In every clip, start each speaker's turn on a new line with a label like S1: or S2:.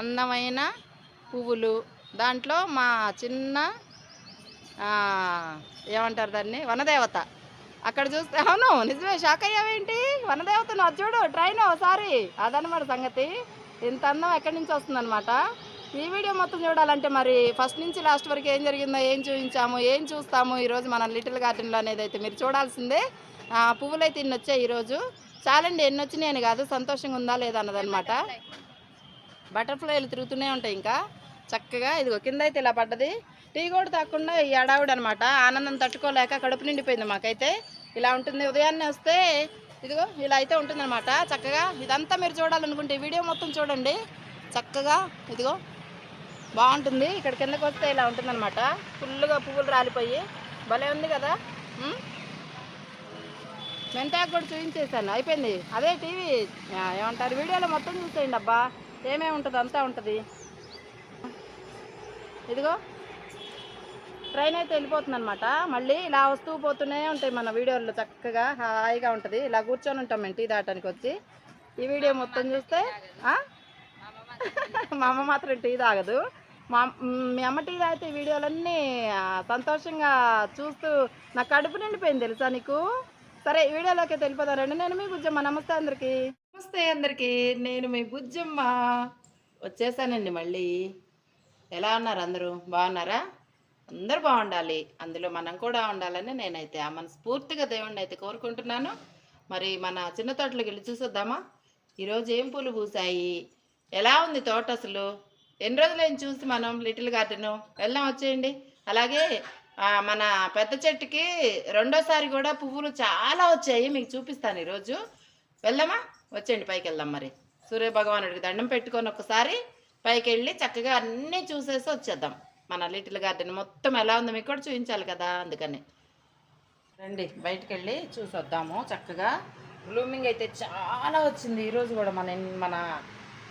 S1: అందమైన పువ్వులు. దాంట్లో మా చిన్న ఏమంటారు దాన్ని? వనదేవత. అక్కడ చూస్తే అవును నిజమే షాక్ అయ్యావేంటి? వనదేవతను అది చూడు ట్రైన్ ఒకసారి అదనమాట సంగతి. ఇంత అందం ఎక్కడి నుంచి వస్తుందన్నమాట? ఈ వీడియో మొత్తం చూడాలంటే మరి ఫస్ట్ నుంచి లాస్ట్ వరకు ఏం జరిగిందో ఏం చూపించాము ఏం చూస్తాము ఈరోజు మన లిటిల్ గార్డెన్లో అనేది అయితే మీరు చూడాల్సిందే. పువ్వులైతే పువ్వులు అయితే ఇన్ని వచ్చాయి ఈరోజు. చాలండి ఎన్ని వచ్చినాయి కాదు సంతోషంగా ఉందా లేదా అన్నదన్నమాట. బటర్ఫ్లైలు తిరుగుతూనే ఉంటాయి ఇంకా. చక్కగా ఇదిగో కింద అయితే ఇలా పడ్డది. టీ కూడా తాకుండా ఈ అడావిడ అనమాట ఆనందం తట్టుకోలేక కడుపు నిండిపోయింది మాకైతే. ఇలా ఉంటుంది ఉదయాన్నే వస్తే ఇదిగో ఇలా అయితే ఉంటుందన్నమాట. చక్కగా ఇదంతా మీరు చూడాలనుకుంటే ఈ వీడియో మొత్తం చూడండి. చక్కగా ఇదిగో బాగుంటుంది. ఇక్కడ కిందకు వస్తే ఇలా ఉంటుందన్నమాట. ఫుల్గా పువ్వులు రాలిపోయి. భలే ఉంది కదా? మెంతాకు కూడా చూపించేసాను అయిపోయింది. అదే టీవీ. ఏమంటారు? వీడియోలో మొత్తం చూసేయండి అబ్బా. ఏమేమి ఉంటుంది? అంతా ఉంటుంది. ఇదిగో. ట్రైన్ అయితే వెళ్ళిపోతుంది అనమాట మళ్ళీ ఇలా వస్తూ పోతూనే ఉంటాయి మన వీడియోలు చక్కగా హాయిగా ఉంటుంది. ఇలా కూర్చొని ఉంటాం మేము టీ దాటానికి వచ్చి. ఈ వీడియో మొత్తం చూస్తే మా అమ్మ మాత్రం టీ తాగదు. మా మీ అమ్మ టీ తాగితే ఈ వీడియోలన్నీ సంతోషంగా చూస్తూ నా కడుపు నిండిపోయింది తెలుసా నీకు? సరే ఈ వీడియోలోకి వెళ్ళిపోతారండి నేను మీ బుజ్జమ్మ. నమస్తే అందరికీ. నమస్తే అందరికీ. నేను మీ బుజ్జమ్మ. వచ్చేసానండి మళ్ళీ. ఎలా ఉన్నారు అందరూ? బాగున్నారా? అందరూ బాగుండాలి. అందులో మనం కూడా ఉండాలని నేనైతే ఆ మనస్ఫూర్తిగా దేవుణ్ణి అయితే కోరుకుంటున్నాను. మరి మన చిన్న తోటలోకి వెళ్ళి చూసొద్దామా? ఈరోజు ఏం పూలు పూసాయి ఎలా ఉంది తోట అసలు? ఎన్ని రోజులైంది చూసి మనం లిటిల్ గార్డెను? వెళ్దాం వచ్చేయండి. అలాగే మన పెద్ద చెట్టుకి రెండోసారి కూడా పువ్వులు చాలా వచ్చాయి. మీకు చూపిస్తాను ఈరోజు. వెళ్దామా? వచ్చేయండి పైకి వెళ్దాం మరి. సూర్య భగవానుడికి దండం పెట్టుకొని ఒకసారి పైకి వెళ్ళి చక్కగా అన్నీ చూసేసి వచ్చేద్దాం. మన లిటిల్ గార్డెన్ మొత్తం ఎలా ఉందో మీకు కూడా చూపించాలి కదా అందుకని. రండి బయటికి వెళ్ళి చూసి వద్దాము చక్కగా బ్లూమింగ్ అయితే చాలా వచ్చింది. ఈరోజు కూడా మన మన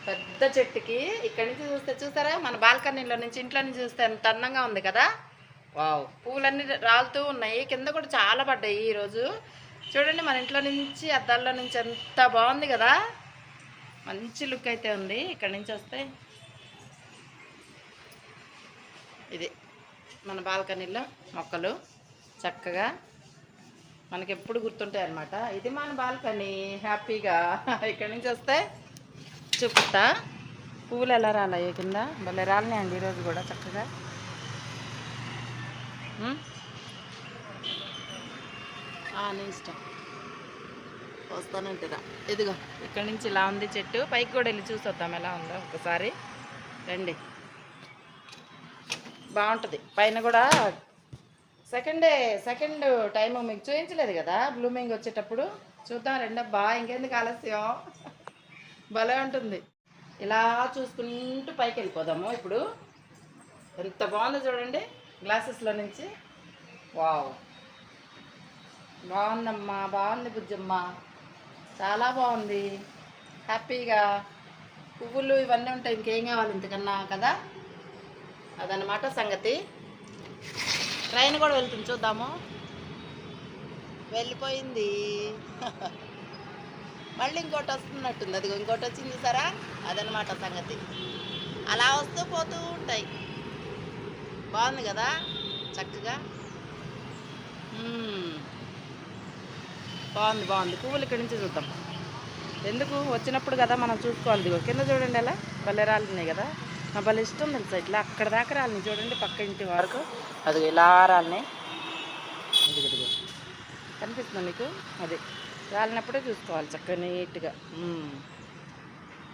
S1: పెద్ద చెట్టుకి. ఇక్కడి నుంచి చూస్తే చూసారా? మన బాల్కనీలో నుంచి ఇంట్లో నుంచి చూస్తే ఎంత అందంగా ఉంది కదా. వావ్. పూలన్నీ రాలుతూ ఉన్నాయి. కింద కూడా చాలా పడ్డాయి ఈరోజు. చూడండి మన ఇంట్లో నుంచి అద్దాల్లో నుంచి ఎంత బాగుంది కదా. మంచి లుక్ అయితే ఉంది. ఇక్కడ నుంచి వస్తే ఇది మన బాల్కనీలో మొక్కలు చక్కగా మనకి ఎప్పుడు గుర్తుంటాయి అనమాట ఇది మన బాల్కనీ. హ్యాపీగా ఇక్కడి నుంచి వస్తే చూపుతా పువ్వులు ఎలా రాలయ్యే కింద. భలే రాలినాయండి ఈరోజు కూడా చక్కగా. Hmm? నీ ఇష్టం. వస్తానంటారా. ఇదిగో. ఇక్కడ నుంచి ఇలా ఉంది చెట్టు. పైకి కూడా వెళ్ళి చూసొద్దాం. ఎలా ఉందో ఒకసారి. రండి. బాగుంటుంది. పైన కూడా సెకండ్ డే సెకండ్ టైం మీకు చూపించలేదు కదా? బ్లూమింగ్ వచ్చేటప్పుడు. చూద్దాం రెండబ్బా ఇంకెందుకు ఆలస్యం? భలే ఉంటుంది. ఇలా చూసుకుంటూ పైకి వెళ్ళిపోదాము ఇప్పుడు. ఎంత బాగుందో చూడండి. గ్లాసెస్లో నుంచి. వావ్. బాగుందమ్మా బాగుంది బుజ్జమ్మ. చాలా బాగుంది. హ్యాపీగా. పువ్వులు ఇవన్నీ ఉంటాయి ఇంకేం కావాలి ఇంతకన్నా కదా? అదనమాట సంగతి. ట్రైన్ కూడా వెళ్తుంది చూద్దాము. వెళ్ళిపోయింది. మళ్ళీ ఇంకోటి వస్తున్నట్టుంది. అది ఇంకోటి వచ్చింది సరా అదనమాట సంగతి. అలా వస్తూ పోతూ ఉంటాయి. బాగుంది కదా? చక్కగా? బాగుంది బాగుంది. పువ్వులు ఇక్కడి నుంచి చూద్దాం. ఎందుకు? వచ్చినప్పుడు కదా మనం చూసుకోవాలి. దిగో కింద చూడండి ఎలా? భలే రాలినాయి కదా? నా భలే ఇష్టం తెలుసా ఇట్లా. అక్కడ దాకా రాలినాయి. చూడండి పక్క ఇంటి వరకు. అది ఇలా రాలినాయి. ఇదిగో ఇదిగో. కనిపిస్తుంది మీకు? అది. రాలినప్పుడే చూసుకోవాలి చక్కగా నీట్గా.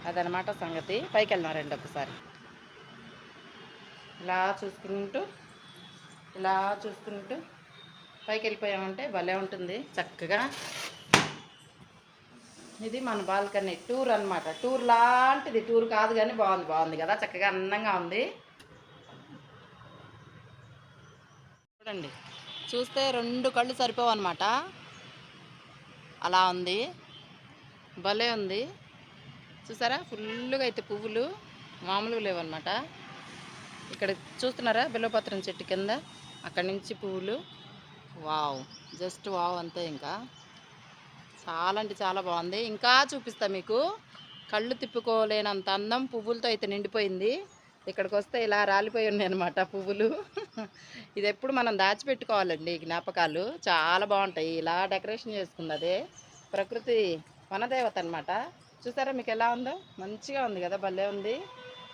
S1: అదనమాట సంగతి. పైకి వెళ్ళినారండి రండి ఒకసారి. ఇలా చూసుకుంటూ ఇలా చూసుకుంటూ పైకి వెళ్ళిపోయామంటే భలే ఉంటుంది. చక్కగా ఇది మన బాల్కనీ టూర్ అన్నమాట. టూర్ లాంటిది. టూర్ కాదు కానీ బాగుంది. బాగుంది కదా. చక్కగా అందంగా ఉంది. చూడండి. చూస్తే రెండు కళ్ళు సరిపోవు అనమాట అలా ఉంది. భలే ఉంది. చూసారా? ఫుల్గా అయితే పువ్వులు మామూలుగా లేవన్నమాట. ఇక్కడ చూస్తున్నారా? బిల్వపత్రం చెట్టు కింద. అక్కడి నుంచి పువ్వులు వావ్. జస్ట్ వావ్ అంతే ఇంకా. చాలా అంటే చాలా బాగుంది. ఇంకా చూపిస్తా మీకు. కళ్ళు తిప్పుకోలేనంత అందం పువ్వులతో అయితే నిండిపోయింది. ఇక్కడికి వస్తే ఇలా రాలిపోయి ఉన్నాయి అనమాట పువ్వులు. ఇది ఎప్పుడు మనం దాచిపెట్టుకోవాలండి జ్ఞాపకాలు. చాలా బాగుంటాయి. ఇలా డెకరేషన్ చేసుకుంది అదే. ప్రకృతి వనదేవత అనమాట చూసారా మీకు ఎలా ఉందో? మంచిగా ఉంది కదా భలే ఉంది.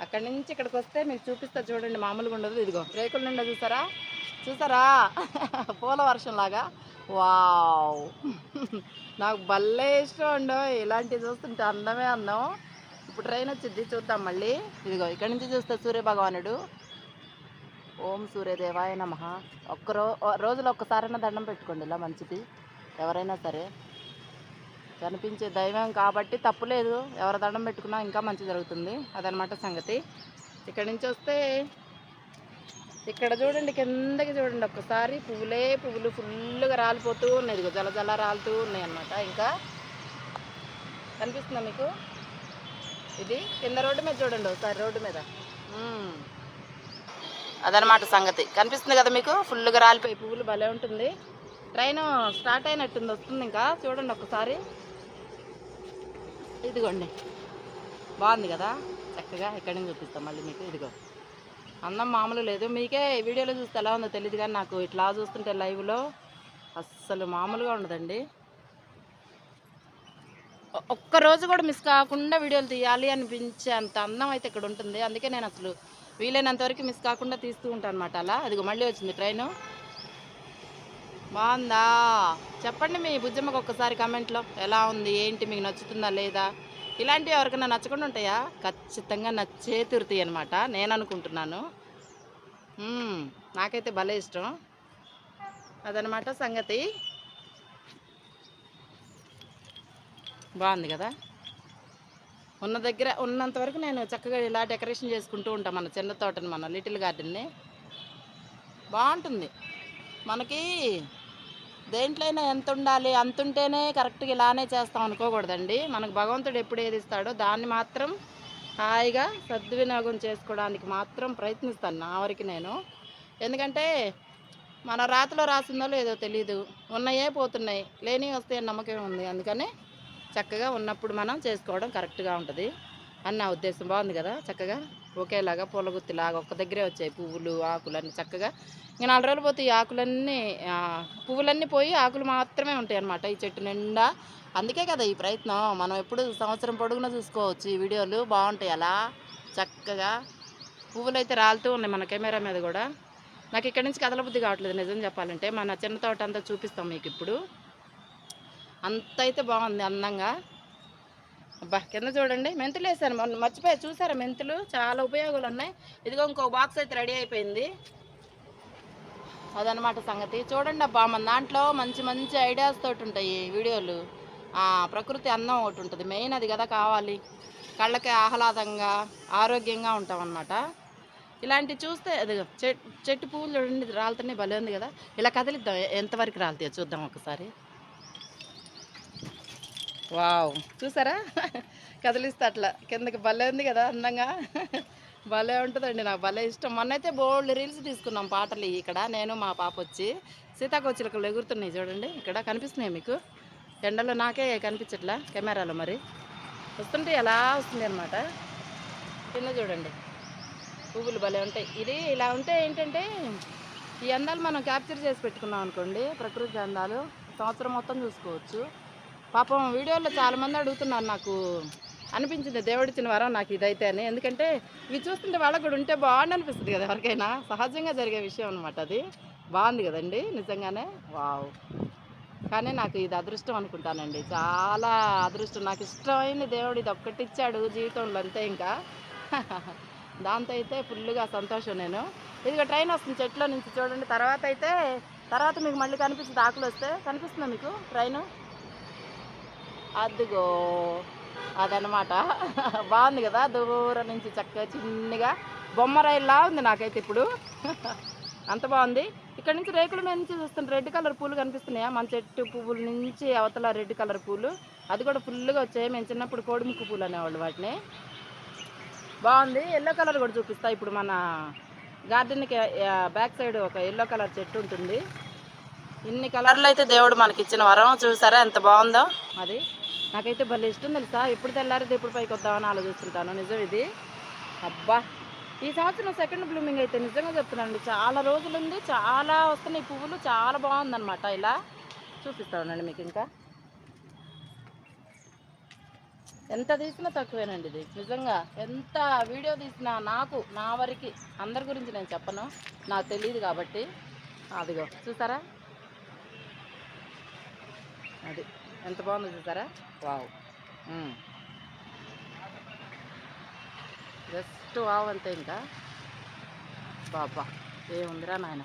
S1: అక్కడి నుంచి ఇక్కడికి వస్తే మీకు చూపిస్తా చూడండి మామూలుగా ఉండదు. ఇదిగో రేకుల నిండా చూసారా? చూసారా? పూల వర్షం లాగా. వావ్. నాకు భలే ఇష్టం ఉండో ఇలాంటివి చూస్తుంటే అందమే అందం. ఇప్పుడు ట్రైన్ వచ్చింది చూద్దాం మళ్ళీ. ఇదిగో ఇక్కడి నుంచి చూస్తే సూర్య భగవానుడు ఓం సూర్యదేవాయ నమ. ఒక్క రో రోజులో ఒక్కసారైనా దండం పెట్టుకోండి ఇలా మంచిది. ఎవరైనా సరే. కనిపించే దైవం కాబట్టి తప్పులేదు ఎవరి దండం పెట్టుకున్నా ఇంకా మంచి జరుగుతుంది. అదనమాట సంగతి. ఇక్కడి నుంచి వస్తే ఇక్కడ చూడండి కిందకి చూడండి. ఒక్కసారి పువ్వులే పువ్వులు ఫుల్గా రాలిపోతూ ఉన్నాయి. జల జల రాలుతూ ఉన్నాయి అన్నమాట. ఇంకా కనిపిస్తుందా మీకు? ఇది కింద రోడ్డు మీద చూడండి ఒకసారి రోడ్డు మీద. అదనమాట సంగతి. కనిపిస్తుంది కదా మీకు? ఫుల్గా రాలిపోయి పువ్వులు భలే ఉంటుంది. ట్రైన్ స్టార్ట్ అయినట్టుంది. వస్తుంది ఇంకా. చూడండి ఒకసారి ఇదిగోండి. బాగుంది కదా? చక్కగా ఎక్కడి నుంచి చూపిస్తాం మళ్ళీ మీకు? ఇదిగో. అందం మామూలు లేదు. మీకే వీడియోలో చూస్తే ఎలా ఉందో తెలియదు కానీ నాకు ఇట్లా చూస్తుంటే లైవ్లో అస్సలు మామూలుగా ఉండదండి. ఒక్కరోజు ఒక్క రోజు కూడా మిస్ కాకుండా వీడియోలు తీయాలి అనిపించే అంత అందం అయితే ఇక్కడ ఉంటుంది. అందుకే నేను అసలు వీలైనంత వరకు మిస్ కాకుండా తీస్తూ ఉంటాను అనమాట అలా. అదిగో మళ్ళీ వచ్చింది ట్రైను. బాగుందా? చెప్పండి మీ బుజ్జమ్మకి ఒక్కసారి కమెంట్లో. ఎలా ఉంది? ఏంటి? మీకు నచ్చుతుందా లేదా? ఇలాంటివి ఎవరికైనా నచ్చకుండా ఉంటాయా? ఖచ్చితంగా నచ్చే తిరుతాయి అనమాట నేను అనుకుంటున్నాను. నాకైతే భలే ఇష్టం. అదనమాట సంగతి. బాగుంది కదా? ఉన్న దగ్గర ఉన్నంత వరకు నేను చక్కగా ఇలా డెకరేషన్ చేసుకుంటూ ఉంటాను మన చిన్న తోటని మన లిటిల్ గార్డెన్ని. బాగుంటుంది. మనకి దేంట్లో అయినా ఎంత ఉండాలి అంత ఉంటేనే కరెక్ట్గా ఇలానే చేస్తాం అనుకోకూడదండి. మనకు భగవంతుడు ఎప్పుడు ఏది ఇస్తాడో దాన్ని మాత్రం హాయిగా సద్వినియోగం చేసుకోవడానికి మాత్రం ప్రయత్నిస్తాను నా వరకు నేను. ఎందుకంటే మన రాతలో రాసిందో లేదో తెలియదు ఉన్నాయే పోతున్నాయి. లేని వస్తే నమ్మకం ఉంది. అందుకని చక్కగా ఉన్నప్పుడు మనం చేసుకోవడం కరెక్ట్గా ఉంటుంది అని నా ఉద్దేశం. బాగుంది కదా? చక్కగా ఒకేలాగా పూల గుత్తిలాగా ఒక్క దగ్గరే వచ్చాయి పువ్వులు ఆకులు అన్నీ చక్కగా ఇంకా నాలుగు రోజులు పోతే ఈ ఆకులన్నీ పువ్వులన్నీ పోయి ఆకులు మాత్రమే ఉంటాయి అన్నమాట ఈ చెట్టు నిండా. అందుకే కదా ఈ ప్రయత్నం. మనం ఎప్పుడు సంవత్సరం పొడుగునా చూసుకోవచ్చు. ఈ వీడియోలు బాగుంటాయి అలా చక్కగా. పువ్వులు అయితే రాలుతూ ఉన్నాయి మన కెమెరా మీద కూడా. నాకు ఇక్కడి నుంచి కదలబుద్ధి కావట్లేదు నిజం చెప్పాలంటే. మన చిన్న తోట అంతా చూపిస్తాం మీకు ఇప్పుడు. అంత అయితే బాగుంది అందంగా. అబ్బా కింద చూడండి. మెంతులు వేసాను. మొన్న చూసారా మెంతులు? చాలా ఉపయోగాలు ఉన్నాయి. ఇదిగో ఇంకో బాక్స్ అయితే రెడీ అయిపోయింది. అదనమాట సంగతి. చూడండి అబ్బా మన దాంట్లో మంచి మంచి ఐడియాస్ తోటి ఉంటాయి వీడియోలు. ప్రకృతి అందం ఒకటి ఉంటుంది. మెయిన్ అది కదా కావాలి. కళ్ళకి ఆహ్లాదంగా ఆరోగ్యంగా ఉంటాం అన్నమాట ఇలాంటివి చూస్తే అది చెట్టు చెట్టు పువ్వులు చూడండి రాలుతున్నాయి భలే ఉంది కదా. ఇలా కదిలిద్దాం. ఎంతవరకు రాలుతాయో చూద్దాం ఒకసారి. వావ్. చూసారా? కదిలిస్తే అట్లా. కిందకి భలే ఉంది కదా అందంగా. భలే ఉంటుందండి నాకు భలే ఇష్టం. మొన్నైతే బోల్డ్ రీల్స్ తీసుకున్నాం పాటలు ఇక్కడ. నేను మా పాప వచ్చి సీతాకోచిలకలు ఎగురుతున్నాయి చూడండి. ఇక్కడ కనిపిస్తున్నాయి మీకు? ఎండలో నాకే కనిపించట్లా కెమెరాలో మరి? వస్తుంటే ఎలా వస్తుంది అనమాట కింద చూడండి. పువ్వులు భలే ఉంటాయి. ఇది ఇలా ఉంటే ఏంటంటే ఈ అందాలు మనం క్యాప్చర్ చేసి పెట్టుకున్నాం అనుకోండి ప్రకృతి అందాలు సంవత్సరం మొత్తం చూసుకోవచ్చు. పాపం వీడియోలో చాలామంది అడుగుతున్నారు నాకు అనిపించింది దేవుడిచ్చిన వరం నాకు ఇదైతే అని. ఎందుకంటే ఇవి చూస్తుంటే వాళ్ళకు కూడా ఉంటే బాగుండి అనిపిస్తుంది కదా ఎవరికైనా. సహజంగా జరిగే విషయం అనమాట అది. బాగుంది కదండి నిజంగానే. వావ్. కానీ నాకు ఇది అదృష్టం అనుకుంటానండి. చాలా అదృష్టం. నాకు ఇష్టమైన దేవుడు ఇది ఒక్కటి ఇచ్చాడు జీవితంలో అంతే ఇంకా. దాంతో అయితే ఫుల్గా సంతోషం నేను. ఇదిగో ట్రైన్ వస్తుంది చెట్లో నుంచి చూడండి. తర్వాత అయితే తర్వాత మీకు మళ్ళీ కనిపిస్తుంది ఆకులు వస్తే. కనిపిస్తుందా మీకు ట్రైను? అదిగో. అదనమాట బాగుంది కదా? దూరం నుంచి చక్కగా చిన్నగా బొమ్మ ఉంది నాకైతే ఇప్పుడు. అంత బాగుంది. ఇక్కడ నుంచి రేకుల మీద నుంచి చూస్తుంటే రెడ్ కలర్ పూలు కనిపిస్తున్నాయా? మన చెట్టు పువ్వుల నుంచి అవతల రెడ్ కలర్ పూలు. అది కూడా ఫుల్గా వచ్చాయి. మేము చిన్నప్పుడు కోడిముక్కు పూలు అనేవాళ్ళు వాటిని. బాగుంది. ఎల్లో కలర్ కూడా చూపిస్తా. ఇప్పుడు మన గార్డెన్కి బ్యాక్ సైడ్ ఒక ఎల్లో కలర్ చెట్టు ఉంటుంది. ఇన్ని కలర్లు అయితే దేవుడు మనకి ఇచ్చిన వరం. చూసారా ఎంత బాగుందో? అది నాకైతే భలే ఇష్టం తెలుసా? ఎప్పుడు తెల్లారితే ఎప్పుడు పైకి వద్దామని ఆలోచిస్తుంటాను. నిజం ఇది? అబ్బా! ఈ సంవత్సరం సెకండ్ బ్లూమింగ్ అయితే నిజంగా చెప్తున్నానండి. చాలా రోజులు ఉంది చాలా వస్తున్నాయి పువ్వులు చాలా బాగుందన్నమాట. ఇలా చూపిస్తానండి మీకు ఇంకా. ఎంత తీసినా తక్కువేనండి ఇది. నిజంగా ఎంత వీడియో తీసినా నాకు నా వరకు అందరి గురించి నేను చెప్పను. నాకు తెలియదు కాబట్టి. అదిగో చూసారా? అది. ఎంత బాగుంది చూసారా? వావ్. జస్ట్ వావ్ అంతే ఇంకా. బాబా ఏముందిరా నాయన?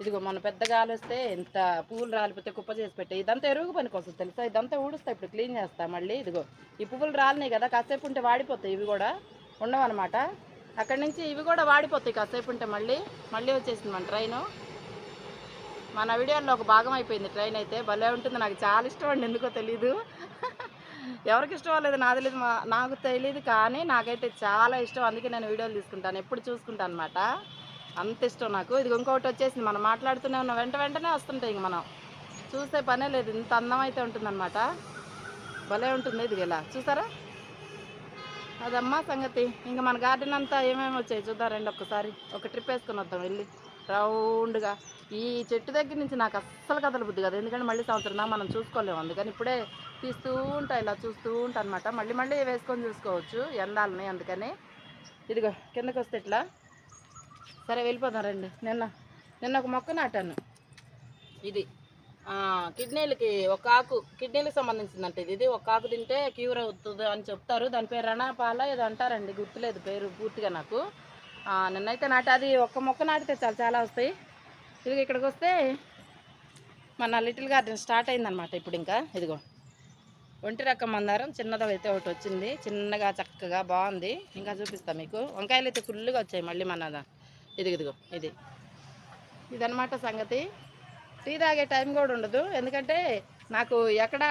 S1: ఇదిగో మన పెద్ద గాలి వస్తే ఇంత పువ్వులు రాలిపోతే కుప్ప చేసి పెట్టే. ఇదంతా ఎరుగు పనికి వస్తుంది తెలుసా? ఇదంతా ఊడుస్తా ఇప్పుడు క్లీన్ చేస్తా మళ్ళీ. ఇదిగో ఈ పువ్వులు రాలినాయి కదా కాసేపు ఉంటే వాడిపోతాయి ఇవి కూడా. ఉండవన్నమాట. అక్కడి నుంచి ఇవి కూడా వాడిపోతాయి కాసేపు ఉంటే మళ్ళీ. మళ్ళీ వచ్చేసింది మన ట్రైను. మన వీడియోలో ఒక భాగం అయిపోయింది ట్రైన్ అయితే. భలే ఉంటుంది. నాకు చాలా ఇష్టం అండి. ఎందుకో తెలీదు. ఎవరికి ఇష్టం లేదు నాకు తెలియదు నాకు తెలియదు కానీ నాకైతే చాలా ఇష్టం. అందుకే నేను వీడియోలు తీసుకుంటాను. ఎప్పుడు చూసుకుంటాను అనమాట అంత ఇష్టం నాకు. ఇది ఇంకొకటి వచ్చేసింది. మనం మాట్లాడుతూనే ఉన్న. వెంట వెంటనే వస్తుంటాయి ఇంక మనం. చూసే పనే లేదు. ఇంత అందం అయితే ఉంటుందన్నమాట భలే ఉంటుంది ఇది ఇలా. చూసారా? అదమ్మా సంగతి. ఇంకా మన గార్డెన్ అంతా ఏమేమి వచ్చాయి? చూద్దాం రండి ఒక్కసారి. ఒక ట్రిప్ వేసుకొని వద్దాం వెళ్ళి. రౌండ్గా. ఈ చెట్టు దగ్గర నుంచి నాకు అస్సలు కథలు బుద్ధి కదా. ఎందుకంటే మళ్ళీ సంవత్సరం మనం చూసుకోలేము. అందుకని ఇప్పుడే తీస్తూ ఉంటా ఇలా చూస్తూ ఉంటా అనమాట మళ్ళీ మళ్ళీ వేసుకొని చూసుకోవచ్చు ఎండాలని. అందుకని ఇదిగో కిందకు వస్తే ఇట్లా. సరే వెళ్ళిపోదాం రండి. నిన్న నిన్న ఒక మొక్క నాటాను. ఇది కిడ్నీలకి ఒక ఆకు కిడ్నీలకు సంబంధించిందంట ఇది. ఇది ఒక ఆకు తింటే క్యూర్ అవుతుంది అని చెప్తారు. దాని పేరు రణాపాల ఏదో అంటారండి. గుర్తులేదు పేరు పూర్తిగా నాకు. నిన్నైతే నాటి అది ఒక్క మొక్క నాటితే చాలా చాలా వస్తాయి. ఇది ఇక్కడికి వస్తే మన లిటిల్ గార్డెన్ స్టార్ట్ అయిందనమాట ఇప్పుడు ఇంకా. ఇదిగో ఒంటి రకం మందారం చిన్నది అయితే ఒకటి వచ్చింది. చిన్నగా చక్కగా బాగుంది. ఇంకా చూపిస్తాను మీకు. వంకాయలు అయితే ఫుల్గా వచ్చాయి మళ్ళీ మన ఇది ఇదిగో ఇది. ఇదనమాట సంగతి. టీ తాగే టైం కూడా ఉండదు. ఎందుకంటే నాకు ఎక్కడ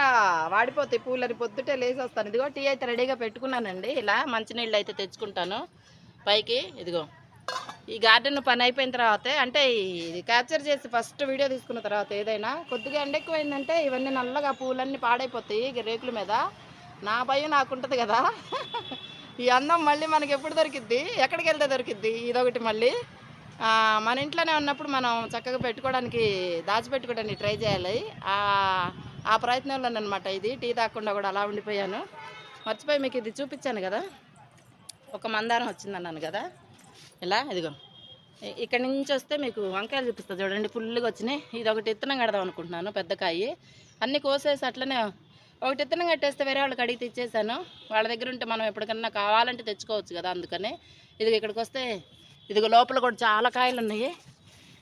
S1: వాడిపోతాయి పూలని పొద్దుటే లేచి వస్తాను ఇదిగో టీ అయితే రెడీగా పెట్టుకున్నానండి. ఇలా మంచినీళ్ళు అయితే తెచ్చుకుంటాను. పైకి ఇదిగో. ఈ గార్డెన్ పని అయిపోయిన తర్వాతే అంటే ఇది క్యాప్చర్ చేసి ఫస్ట్ వీడియో తీసుకున్న తర్వాత ఏదైనా కొద్దిగా ఎండ ఎక్కువైందంటే ఇవన్నీ నల్లగా పూలన్నీ పాడైపోతాయి రేకుల మీద. నా భయం నాకుంటుంది కదా. ఈ అందం మళ్ళీ మనకి ఎప్పుడు దొరికిద్ది? ఎక్కడికి వెళ్తే దొరికిద్ది? ఇదొకటి మళ్ళీ. మన ఇంట్లోనే ఉన్నప్పుడు మనం చక్కగా పెట్టుకోవడానికి దాచిపెట్టుకోవడానికి ట్రై చేయాలి. ఆ ప్రయత్నంలోనమాట ఇది. టీ తాకుండా కూడా అలా ఉండిపోయాను. మర్చిపోయి మీకు ఇది చూపించాను కదా. ఒక మందారం వచ్చింది అన్నాను కదా. ఇలా ఇదిగో. ఇక్కడ ఇక్కడి నుంచి వస్తే మీకు వంకాయలు చూపిస్తా చూడండి ఫుల్గా వచ్చినాయి. ఇది ఒకటి ఇత్తనం కడదాం అనుకుంటున్నాను పెద్ద కాయి. అన్నీ కోసేసి అట్లనే ఒకటి ఇత్తనం కట్టేస్తే వేరే వాళ్ళకి అడిగి తెచ్చేసాను. వాళ్ళ దగ్గర ఉంటే మనం ఎప్పటికన్నా కావాలంటే తెచ్చుకోవచ్చు కదా అందుకని. ఇది ఇక్కడికి వస్తే ఇదిగో లోపల కూడా చాలా కాయలు ఉన్నాయి.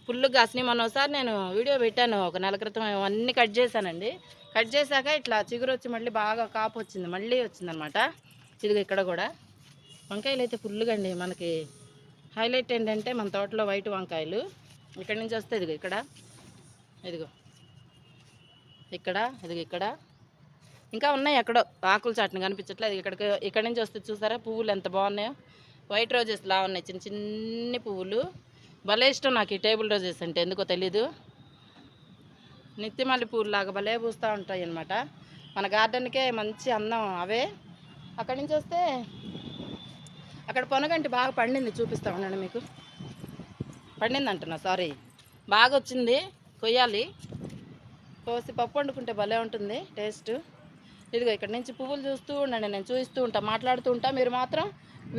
S1: ఫుల్గా కాసినాయి. మొన్న ఒకసారి నేను వీడియో పెట్టాను ఒక నెల క్రితం అన్నీ కట్ చేశానండి. కట్ చేశాక ఇట్లా చిగురు వచ్చి మళ్ళీ బాగా కాపు వచ్చింది మళ్ళీ వచ్చిందనమాట. ఇదిగో ఇక్కడ కూడా. వంకాయలు అయితే ఫుల్గా అండి. మనకి హైలైట్ ఏంటంటే మన తోటలో వైట్ వంకాయలు. ఇక్కడి నుంచి వస్తే ఇదిగో ఇక్కడ. ఇదిగో. ఇక్కడ ఇదిగో ఇక్కడ. ఇంకా ఉన్నాయి ఎక్కడో ఆకులు చాటును కనిపించట్లేదు ఇక్కడికి ఇక్కడ నుంచి వస్తే చూసారా? పువ్వులు ఎంత బాగున్నాయో. వైట్ రోజెస్ లా ఉన్నాయి. చిన్న చిన్ని పువ్వులు. భలే ఇష్టం నాకు ఈ టేబుల్ రోజెస్ అంటే. ఎందుకో తెలీదు. నిత్యమల్లి పువ్వులు లాగా భలే పూస్తూ ఉంటాయి అన్నమాట. మన గార్డెన్కే మంచి అందం అవే. అక్కడి నుంచి వస్తే అక్కడ పొనగంటి బాగా పండింది చూపిస్తా ఉండండి మీకు. పండింది అంటున్నా సారీ బాగా వచ్చింది కొయ్యాలి. కోసి పప్పు వండుకుంటే భలే ఉంటుంది టేస్ట్. ఇదిగో ఇక్కడ నుంచి పువ్వులు చూస్తూ ఉండండి నేను చూపిస్తూ ఉంటా మాట్లాడుతూ ఉంటా. మీరు మాత్రం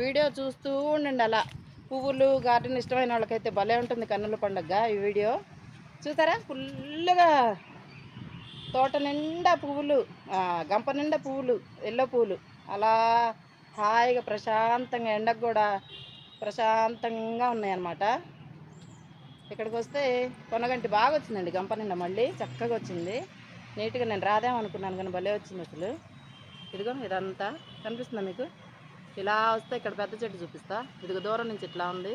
S1: వీడియో చూస్తూ ఉండండి అలా. పువ్వులు గార్డెన్ ఇష్టమైన వాళ్ళకైతే భలే ఉంటుంది కన్నుల పండుగ ఈ వీడియో. చూసారా? ఫుల్గా తోట నిండా పువ్వులు గంప నిండా పువ్వులు ఎల్లో పువ్వులు అలా హాయిగా ప్రశాంతంగా ఎండకు కూడా ప్రశాంతంగా ఉన్నాయన్నమాట. ఇక్కడికి వస్తే కొనగంటి బాగా వచ్చిందండి గంప నిండా మళ్ళీ చక్కగా వచ్చింది. నీట్గా నేను రాదేమనుకున్నాను కానీ భలే వచ్చింది అసలు. ఇదిగో ఇదంతా కనిపిస్తుందా మీకు? ఇలా వస్తే ఇక్కడ పెద్ద చెట్టు చూపిస్తా. ఇదిగో దూరం నుంచి ఇట్లా ఉంది.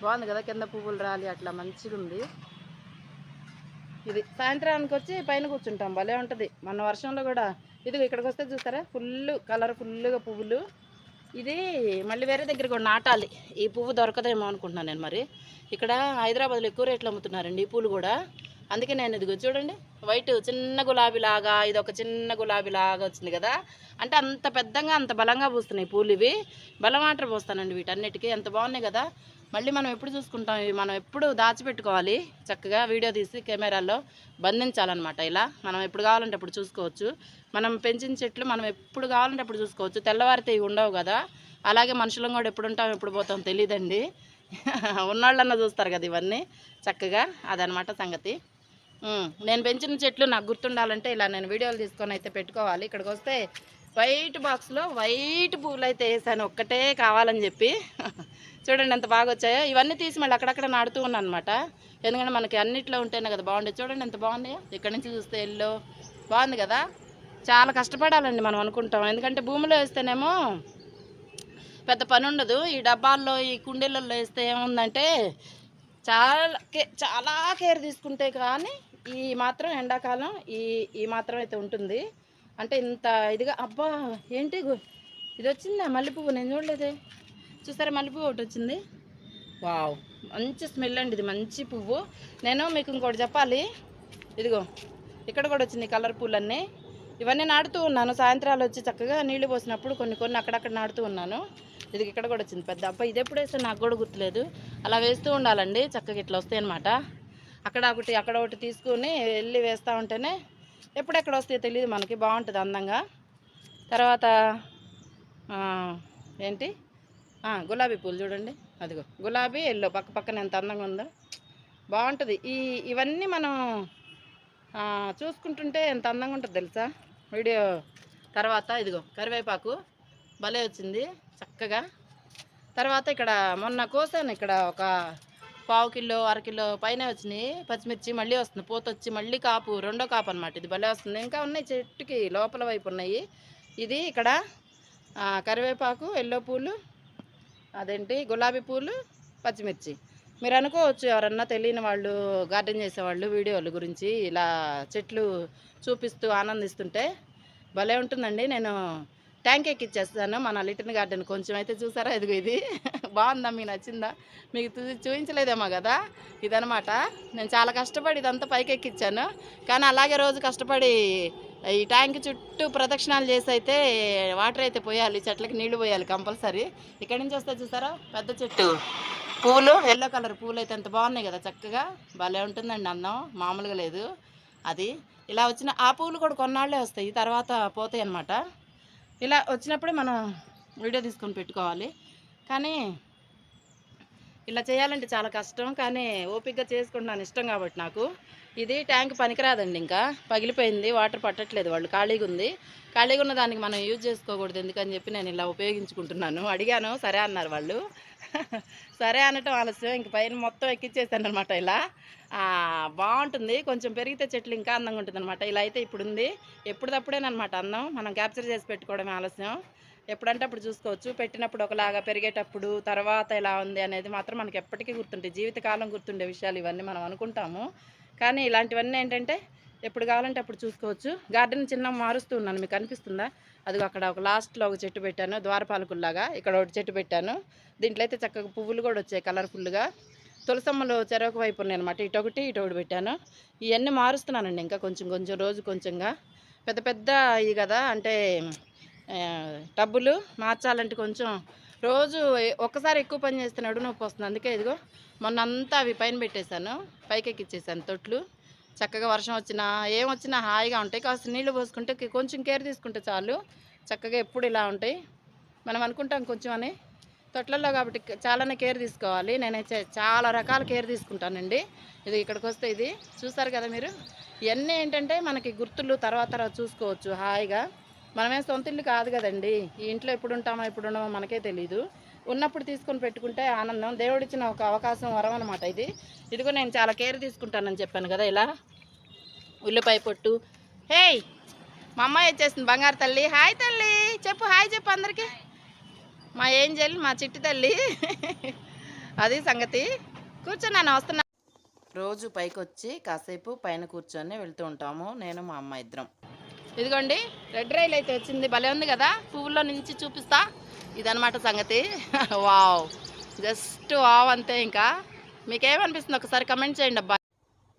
S1: బాగుంది కదా కింద పువ్వులు రాలి అట్లా మంచిగా ఉంది. ఇది సాయంత్రానికి వచ్చి పైన కూర్చుంటాం భలే ఉంటుంది. మన వర్షంలో కూడా. ఇదిగో ఇక్కడికి వస్తే చూస్తారా? ఫుల్ కలర్ ఫుల్గా పువ్వులు. ఇది మళ్ళీ వేరే దగ్గర కూడా నాటాలి. ఈ పువ్వు దొరకదేమో అనుకుంటున్నాను నేను మరి. ఇక్కడ హైదరాబాద్లో ఎక్కువ రేట్లు అమ్ముతున్నారండి ఈ పూలు కూడా. అందుకే నేను ఇదిగో చూడండి వైట్ చిన్న గులాబీ లాగా ఇది ఒక చిన్న గులాబీ లాగా వచ్చింది కదా. అంటే అంత పెద్దగా అంత బలంగా పూస్తున్నాయి పూలు ఇవి. బలం వాటర్ పోస్తానండి వీటన్నిటికీ. ఎంత బాగున్నాయి కదా. మళ్ళీ మనం ఎప్పుడు చూసుకుంటాం ఇవి మనం ఎప్పుడు దాచిపెట్టుకోవాలి. చక్కగా వీడియో తీసి కెమెరాలో బంధించాలన్నమాట ఇలా. మనం ఎప్పుడు కావాలంటే అప్పుడు చూసుకోవచ్చు. మనం పెంచిన చెట్లు మనం ఎప్పుడు కావాలంటే అప్పుడు చూసుకోవచ్చు. తెల్లవారితే ఇవి ఉండవు కదా. అలాగే మనుషులం కూడా ఎప్పుడు ఉంటాం ఎప్పుడు పోతాం తెలియదండి ఉన్నోళ్ళన్నా చూస్తారు కదా ఇవన్నీ. చక్కగా అదనమాట సంగతి. నేను పెంచిన చెట్లు నాకు గుర్తుండాలంటే ఇలా నేను వీడియోలు తీసుకొని అయితే పెట్టుకోవాలి. ఇక్కడికి వస్తే వైట్ బాక్స్లో వైట్ పువ్వులు అయితే వేసాను. ఒక్కటే కావాలని చెప్పి. చూడండి ఎంత బాగా వచ్చాయో. ఇవన్నీ తీసి మళ్ళీ అక్కడక్కడ నాడుతూ ఉన్నాను అనమాట ఎందుకంటే మనకి అన్నిట్లో ఉంటేనే కదా బాగుండేది. చూడండి ఎంత బాగున్నాయో. ఇక్కడ నుంచి చూస్తే ఎల్లో. బాగుంది కదా? చాలా కష్టపడాలండి మనం అనుకుంటాం. ఎందుకంటే భూమిలో వేస్తేనేమో పెద్ద పని ఉండదు. ఈ డబ్బాల్లో ఈ కుండీలలో వేస్తే ఏముందంటే చాలా కే చాలా కేర్ తీసుకుంటే కానీ ఈ మాత్రం ఎండాకాలం ఈ ఈ మాత్రం అయితే ఉంటుంది. అంటే ఇంత ఇదిగా అబ్బా ఏంటి ఇది వచ్చిందా మల్లెపువ్వు నేను చూడలేదే. చూసారా మల్లెపువ్వు ఒకటి వచ్చింది? వావ్ మంచి స్మెల్ అండి ఇది మంచి పువ్వు. నేను మీకు ఇంకోటి చెప్పాలి. ఇదిగో ఇక్కడ కూడా వచ్చింది కలర్ పూలన్నీ. ఇవన్నీ నాటుతూ ఉన్నాను సాయంత్రాలు వచ్చి చక్కగా నీళ్ళు పోసినప్పుడు కొన్ని కొన్ని అక్కడక్కడ నాటుతూ ఉన్నాను. ఇది ఇక్కడ కూడా వచ్చింది పెద్ద అబ్బాయి ఇది ఎప్పుడు వేస్తే నాకు కూడా గుర్తులేదు. అలా వేస్తూ ఉండాలండి చక్కగా ఇట్లా వస్తాయి అనమాట అక్కడ ఒకటి అక్కడ ఒకటి తీసుకుని వెళ్ళి వేస్తూ ఉంటేనే ఎప్పుడెక్కడ వస్తాయో తెలియదు మనకి బాగుంటుంది అందంగా. తర్వాత ఏంటి? గులాబీ పూలు చూడండి. అదిగో గులాబీ ఎల్లో పక్క పక్కన ఎంత అందంగా ఉందో. బాగుంటుంది. ఈ ఇవన్నీ మనం చూసుకుంటుంటే ఎంత అందంగా ఉంటుంది తెలుసా? వీడియో తర్వాత ఇదిగో కరివేపాకు భలే వచ్చింది చక్కగా. తర్వాత ఇక్కడ మొన్న కోసాను ఇక్కడ ఒక పావు కిలో అరకిలో పైన వచ్చినాయి. పచ్చిమిర్చి మళ్ళీ వస్తుంది. పూత వచ్చి మళ్ళీ కాపు రెండో కాపు అనమాట ఇది భలే వస్తుంది. ఇంకా ఉన్నాయి చెట్టుకి లోపల వైపు ఉన్నాయి. ఇది ఇక్కడ కరివేపాకు ఎల్లో పూలు అదేంటి గులాబీ పూలు పచ్చిమిర్చి. మీరు అనుకోవచ్చు ఎవరన్నా తెలియని వాళ్ళు గార్డెన్ చేసేవాళ్ళు వీడియోల గురించి ఇలా చెట్లు చూపిస్తూ ఆనందిస్తుంటే భలే ఉంటుందండి. నేను ట్యాంక్ ఎక్కిచ్చేస్తాను మన లిటిన్ గార్డెన్ కొంచెం అయితే చూసారా? ఇదిగో ఇది. బాగుందా? మీకు నచ్చిందా? మీకు చూపించలేదేమో కదా? ఇదనమాట నేను చాలా కష్టపడి ఇదంతా పైకి ఎక్కిచ్చాను కానీ అలాగే రోజు కష్టపడి ఈ ట్యాంక్ చుట్టూ ప్రదక్షిణాలు చేసి అయితే వాటర్ అయితే పోయాలి. చెట్లకి నీళ్ళు పోయాలి కంపల్సరీ. ఇక్కడి నుంచి వస్తే చూసారా? పెద్ద చెట్టు. పూలు ఎల్లో కలర్ పూలు అయితే ఎంత బాగున్నాయి కదా చక్కగా. భలే ఉంటుందండి అందం మామూలుగా లేదు. అది. ఇలా వచ్చిన ఆ పూలు కూడా కొన్నాళ్ళే వస్తాయి. తర్వాత పోతాయి అన్నమాట ఇలా వచ్చినప్పుడే మనం వీడియో తీసుకొని పెట్టుకోవాలి. కానీ ఇలా చేయాలంటే చాలా కష్టం. కానీ ఓపికగా చేసుకుంటున్నాను. ఇష్టం కాబట్టి నాకు. ఇది ట్యాంక్ పనికిరాదండి ఇంకా. పగిలిపోయింది వాటర్ పట్టట్లేదు వాళ్ళు ఖాళీగా ఉంది. ఖాళీగా ఉన్న దానికి మనం యూజ్ చేసుకోకూడదు ఎందుకని చెప్పి నేను ఇలా ఉపయోగించుకుంటున్నాను. అడిగాను సరే అన్నారు వాళ్ళు. సరే అనటం ఆలస్యం ఇంక పైన మొత్తం ఎక్కిచ్చేసాను అనమాట ఇలా బాగుంటుంది కొంచెం పెరిగితే చెట్లు ఇంకా అందంగా ఉంటుంది అనమాట ఇలా అయితే ఇప్పుడు ఉంది ఎప్పుడప్పుడేనమాట అందం. మనం క్యాప్చర్ చేసి పెట్టుకోవడమే ఆలస్యం. ఎప్పుడంటే అప్పుడు చూసుకోవచ్చు. పెట్టినప్పుడు ఒకలాగా పెరిగేటప్పుడు తర్వాత ఇలా ఉంది అనేది మాత్రం మనకి ఎప్పటికీ గుర్తుంటాయి. జీవితకాలం గుర్తుండే విషయాలు ఇవన్నీ మనం అనుకుంటాము. కానీ ఇలాంటివన్నీ ఏంటంటే ఎప్పుడు కావాలంటే అప్పుడు చూసుకోవచ్చు. గార్డెన్ చిన్న మారుస్తూ ఉన్నాను మీకు అనిపిస్తుందా? అది అక్కడ ఒక లాస్ట్లో ఒక చెట్టు పెట్టాను ద్వారపాలకుల్లాగా. ఇక్కడ ఒకటి చెట్టు పెట్టాను. దీంట్లో అయితే చక్కగా పువ్వులు కూడా వచ్చాయి కలర్ఫుల్గా. తులసమ్మలు చెరొక వైపు ఉన్నాయి అనమాట ఇటొకటి ఇటొకటి పెట్టాను. ఇవన్నీ మారుస్తున్నానండి ఇంకా కొంచెం కొంచెం రోజు కొంచెంగా. పెద్ద పెద్ద ఇవి కదా అంటే టబ్బులు మార్చాలంటే కొంచెం రోజు ఒక్కసారి ఎక్కువ పని చేస్తే నడుము నొప్పి వస్తుంది. అందుకే ఇదిగో మొన్న అంతా అవి పైన పెట్టేశాను. పైకి ఎక్కిచ్చేసాను తొట్లు. చక్కగా వర్షం వచ్చినా ఏం వచ్చినా హాయిగా ఉంటాయి. కాస్త నీళ్ళు పోసుకుంటే కొంచెం కేర్ తీసుకుంటే చాలు. చక్కగా ఎప్పుడు ఇలా ఉంటాయి. మనం అనుకుంటాం కొంచెం అని. తొట్లలో కాబట్టి చాలానే కేర్ తీసుకోవాలి. నేనైతే చాలా రకాల కేర్ తీసుకుంటానండి. ఇది ఇక్కడికి వస్తే ఇది. చూసారు కదా మీరు? ఇవన్నీ ఏంటంటే మనకి గుర్తులు తర్వాత తర్వాత చూసుకోవచ్చు హాయిగా. మనమే సొంత ఇల్లు కాదు కదండి. ఈ ఇంట్లో ఎప్పుడు ఉంటామో ఎప్పుడు ఉండమో మనకే తెలియదు ఉన్నప్పుడు తీసుకొని పెట్టుకుంటే ఆనందం. దేవుడిచ్చిన ఒక అవకాశం వరం అనమాట ఇది. ఇదిగో నేను చాలా కేర్ తీసుకుంటానని చెప్పాను కదా ఇలా. ఉల్లిపాయ పొట్టు. హేయ్! మా అమ్మాయి వచ్చేసింది బంగారు తల్లి. హాయ్ తల్లి! చెప్పు హాయ్ చెప్పు అందరికీ. మా ఏంజల్ మా చిట్టి తల్లి. అది సంగతి. కూర్చొని వస్తున్నా. రోజు పైకి వచ్చి కాసేపు పైన కూర్చొని వెళ్తూ ఉంటాము. నేను మా అమ్మ ఇద్దరం. ఇదిగోండి రెడ్ రైల్ అయితే వచ్చింది. భలే ఉంది కదా? పువ్వుల్లో నుంచి చూపిస్తా. ఇదనమాట సంగతి. వావ్. జస్ట్ వావ్ అంతే ఇంకా. మీకేమనిపిస్తుంది? ఒకసారి కమెంట్ చేయండి అబ్బా.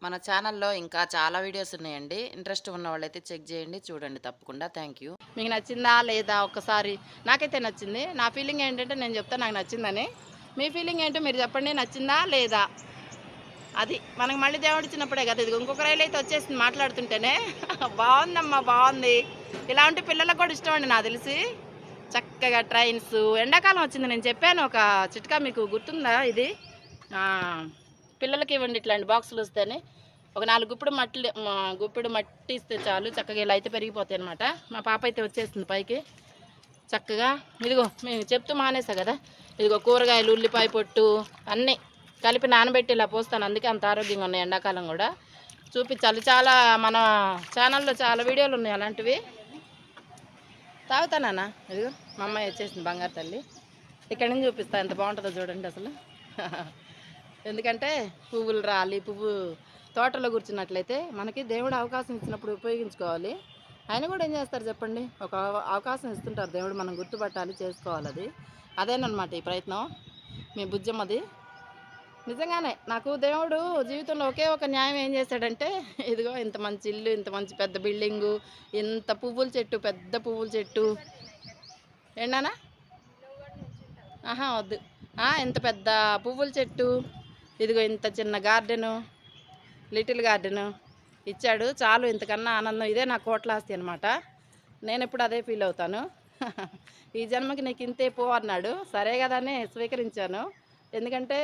S1: మన ఛానల్లో ఇంకా చాలా వీడియోస్ ఉన్నాయండి. ఇంట్రెస్ట్ ఉన్న వాళ్ళైతే చెక్ చేయండి. చూడండి తప్పకుండా. థ్యాంక్ యూ మీకు నచ్చిందా లేదా ఒక్కసారి నాకైతే నచ్చింది. నా ఫీలింగ్ ఏంటంటే నేను చెప్తాను నాకు నచ్చిందని. మీ ఫీలింగ్ ఏంటో మీరు చెప్పండి. నచ్చిందా లేదా? అది మనకు మళ్ళీ దేవుడు ఇచ్చినప్పుడే కదా ఇది ఇంకొక రైలు అయితే వచ్చేసింది మాట్లాడుతుంటేనే. బాగుందమ్మా బాగుంది. ఇలాంటి పిల్లలకు కూడా ఇష్టం అండి నాకు తెలిసి. చక్కగా ట్రైన్స్. ఎండాకాలం వచ్చింది నేను చెప్పాను ఒక చిట్కా మీకు గుర్తుందా ఇది? పిల్లలకి ఇవ్వండి ఇట్లాంటి బాక్సులు వస్తేనే. ఒక నాలుగు గుప్పిడు మట్టి గుప్పిడు మట్టి ఇస్తే చాలు చక్కగా ఇలా అయితే పెరిగిపోతాయి అనమాట మా పాప అయితే వచ్చేస్తుంది పైకి. చక్కగా ఇదిగో మేము చెప్తూ మానేసా కదా. ఇదిగో కూరగాయలు ఉల్లిపాయ పొట్టు అన్నీ. కలిపి నానబెట్టి ఇలా పోస్తాను. అందుకే అంత ఆరోగ్యంగా ఉన్నాయి ఎండాకాలం కూడా. చూపించాలి. చాలా మన ఛానల్లో చాలా వీడియోలు ఉన్నాయి అలాంటివి. తాగుతానా ఇదిగో మా అమ్మాయి వచ్చేసింది బంగారు తల్లి. ఇక్కడ నుంచి చూపిస్తా. ఎంత బాగుంటుందో చూడండి అసలు. ఎందుకంటే పువ్వులు రాలి పువ్వు తోటలో కూర్చున్నట్లయితే మనకి దేవుడు అవకాశం ఇచ్చినప్పుడు ఉపయోగించుకోవాలి. ఆయన కూడా ఏం చేస్తారు చెప్పండి? ఒక అవకాశం ఇస్తుంటారు దేవుడు మనం గుర్తుపట్టాలి చేసుకోవాలి అది. అదేనమాట ఈ ప్రయత్నం. మీ బుజ్జమ్మది. నిజంగానే నాకు దేవుడు జీవితంలో ఒకే ఒక న్యాయం ఏం చేశాడంటే ఇదిగో ఇంత మంచి ఇల్లు ఇంత మంచి పెద్ద బిల్డింగు ఇంత పువ్వుల చెట్టు పెద్ద పువ్వుల చెట్టు. ఏంటనా ఆహా వద్దు. ఇంత పెద్ద పువ్వుల చెట్టు ఇదిగో ఇంత చిన్న గార్డెను లిటిల్ గార్డెను. ఇచ్చాడు చాలు ఇంతకన్నా ఆనందం. ఇదే నా కోట్లాస్తి అనమాట నేను ఎప్పుడు అదే ఫీల్ అవుతాను. ఈ జన్మకి నీకు ఇంతే పో అన్నాడు. సరే కదా అని స్వీకరించాను. ఎందుకంటే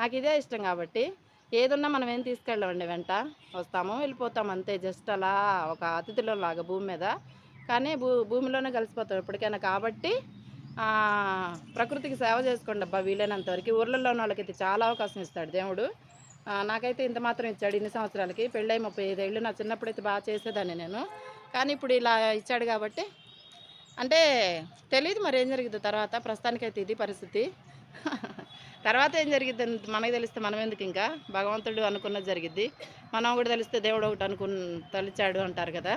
S1: నాకు ఇదే ఇష్టం కాబట్టి ఏదున్నా మనం ఏం తీసుకెళ్ళమండి వెంట? వస్తాము వెళ్ళిపోతాం అంతే. జస్ట్ అలా ఒక అతిథిలో లాగా భూమి మీద. కానీ భూ భూమిలోనే కలిసిపోతాం ఎప్పటికైనా కాబట్టి ప్రకృతికి సేవ చేసుకోండి అబ్బా వీలైనంత వరకు. ఊర్లలో ఉన్న వాళ్ళకైతే చాలా అవకాశం ఇస్తాడు దేవుడు. నాకైతే ఇంత మాత్రం ఇచ్చాడు ఇన్ని సంవత్సరాలకి. పెళ్ళై ముప్పై ఐదేళ్ళు నా చిన్నప్పుడైతే బాగా చేసేదాన్ని నేను. కానీ ఇప్పుడు ఇలా ఇచ్చాడు కాబట్టి అంటే తెలియదు మరి ఏం జరిగింది తర్వాత. ప్రస్తుతానికైతే ఇది పరిస్థితి. తర్వాత ఏం జరిగిద్ది? అని మనకి తెలిస్తే మనం ఎందుకు ఇంకా? భగవంతుడు అనుకున్నది జరిగిద్ది. మనం కూడా తెలిస్తే దేవుడు ఒకటి అనుకు తలిచాడు అంటారు కదా?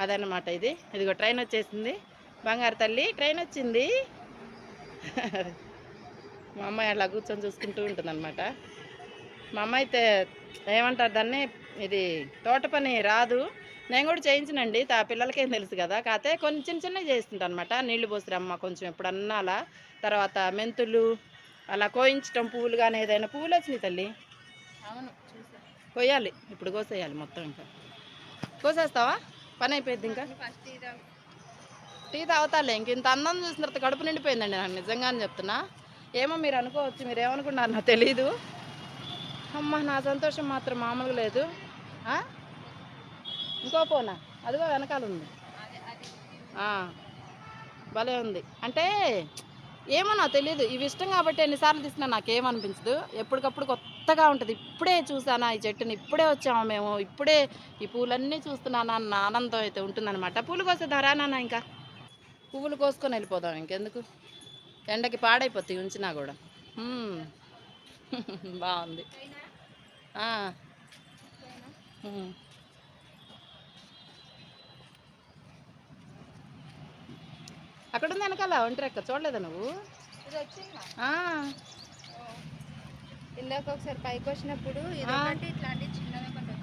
S1: అదనమాట ఇది. ఇదిగో ట్రైన్ వచ్చేసింది. బంగారు తల్లి ట్రైన్ వచ్చింది. మా అమ్మాయి అలా కూర్చొని చూసుకుంటూ ఉంటుందన్నమాట. మా అమ్మ అయితే ఏమంటారు దాన్ని? ఇది తోట పని రాదు. నేను కూడా చేయించనండి. తా పిల్లలకేం తెలుసు కదా? కాకపోతే కొన్ని చిన్న చిన్నవి చేస్తుంటాను అనమాట నీళ్ళు పోసిరమ్మ కొంచెం ఎప్పుడన్నా అలా. తర్వాత మెంతులు అలా కోయించటం పువ్వులు కానీ ఏదైనా పువ్వులు వచ్చినాయి తల్లి?
S2: అవును చూసా.
S1: కొయ్యాలి. ఇప్పుడు కోసేయాలి మొత్తం ఇంకా. కోసేస్తావా? పని అయిపోయింది ఇంకా? టీ తాగుతాలే. ఇంక ఇంత అందం చూసిన తర్వాత కడుపు నిండిపోయిందండి నాకు నిజంగానే చెప్తున్నా. ఏమో మీరు అనుకోవచ్చు మీరు ఏమనుకున్నారు నాకు తెలీదు. అమ్మ నా సంతోషం మాత్రం మామూలుగా లేదు? ఇంకో పోనా అదిగో వెనకాల ఉంది. భలే ఉంది. అంటే ఏమో నాకు తెలియదు ఇవి ఇష్టం కాబట్టి ఎన్నిసార్లు తీసినా నాకేమనిపించదు. ఎప్పటికప్పుడు కొత్తగా ఉంటుంది. ఇప్పుడే చూసానా ఈ చెట్టుని. ఇప్పుడే వచ్చాము మేము? ఇప్పుడే ఈ పూలన్నీ చూస్తున్నానా అన్న ఆనందం అయితే ఉంటుందన్నమాట. పూలు కోసేద్దాం రా నాన్న ఇంకా? పువ్వులు కోసుకొని వెళ్ళిపోదాం ఇంకెందుకు? ఎండకి పాడైపోతాయి ఉంచినా కూడా. బాగుంది ఆ. మ్మ్. అక్కడ ఉంది వెనకాల ఒంటరి చూడలేదా నువ్వు?
S2: ఇందాక ఒకసారి పైకి వచ్చినప్పుడు.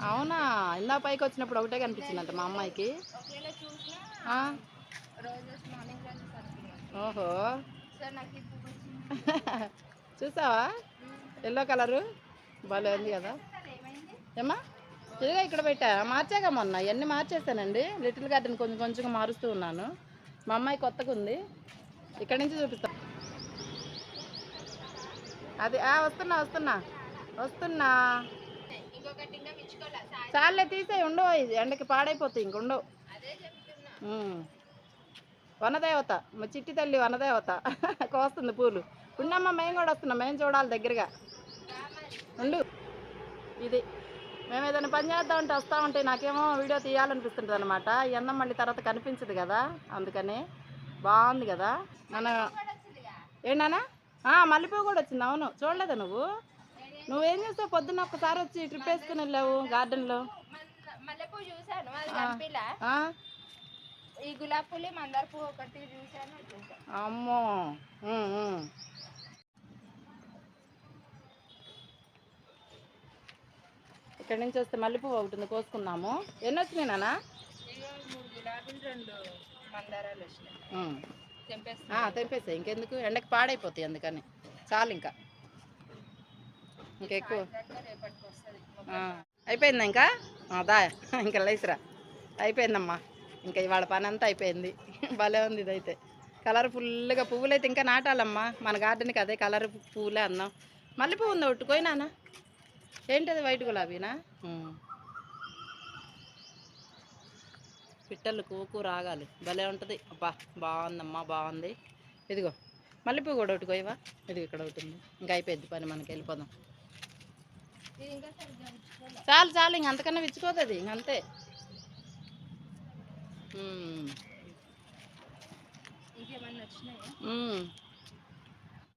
S1: అవునా? ఇందా పైకి వచ్చినప్పుడు ఒకటే కనిపించిందంట మా అమ్మాయికి. ఓహో. చూసావా? Yellow colour? భలే ఉంది కదా. ఏమ్మా? ఇదిగా ఇక్కడ పెట్టా. మార్చాగా మొన్న. ఇవన్నీ మార్చేసానండి. లిటిల్ గార్డెన్ కొంచెం కొంచెంగా మారుస్తూ ఉన్నాను. మా అమ్మాయి కొత్తగా ఉంది ఇక్కడ నుంచి చూపిస్తా. అది వస్తున్నా వస్తున్నా వస్తున్నా. చాలే తీసే ఉండవు ఎండకి పాడైపోతాయి ఇంక ఉండవు. వనదేవత మా చిట్టి తల్లి వనదేవత. కోస్తుంది పూలు. ఉండమ్మా మేము కూడా వస్తున్నాం. మేము చూడాలి దగ్గరగా. ఉండు. ఇది. మేము ఏదైనా పని చేద్దాం అంటే వస్తా ఉంటే నాకేమో వీడియో తీయాలనిపిస్తుంటుంది అనమాట ఈ అన్నం మళ్ళీ తర్వాత కనిపించదు కదా అందుకని బాగుంది కదా. మన ఏంటన్నా మల్లెపూ కూడా వచ్చింది అవును. చూడలేదా నువ్వు? నువ్వేం చేస్తావు? పొద్దున్న ఒక్కసారి వచ్చి ట్రిప్ వేసుకుని వెళ్ళావు గార్డెన్లో?
S2: ఈ గులాబీ మందార పువ్వు ఒకటి చూసాను చూసా
S1: అమ్మో. ఇక్కడి నుంచి వస్తే మల్లెపువ్వు ఒకటి ఉంది కోసుకున్నాము ఎన్ని వచ్చినాయి నాన్న?
S2: ఇగో మూడు గులాబీలు రెండు మందారాలు వచ్చినాయి.
S1: ఉమ్.
S2: తెంపేస్తా
S1: ఆ, తెంపేసాయి. ఇంకెందుకు? ఎండకి పాడైపోతాయి అందుకని. చాలు ఇంకా. ఇంకెక్కువ. అయిపోయిందా ఇంకా? దా. ఇంకా లేచిరా అయిపోయిందమ్మా. ఇంకా ఇవాళ పని అంతా అయిపోయింది. భలే ఉంది ఇదైతే. కలర్ ఫుల్గా పువ్వులు అయితే ఇంకా నాటాలమ్మా. మన గార్డెన్కి అదే కలర్ పువ్వులే అన్నాం. మల్లె పువ్వు ఉందా నాన్న. ఏంటది వైట్ గులాబీనా. పిట్టలు కూకు రాగాలి. భలే ఉంటుంది. అబ్బా బాగుందమ్మా బాగుంది. ఇదిగో మల్లెపువ్వు కూడా ఒట్టుకోయివా ఇదిగో ఇక్కడ ఒకటి ఉంది. ఇంకా అయిపోయింది పని మనకి వెళ్ళిపోదాం. చాలు చాలు ఇంక అంతకన్నా విచ్చుకోతుంది ఇంక అంతే. ఉమ్,
S2: ఇంకేమన్నా వచ్చినాయా.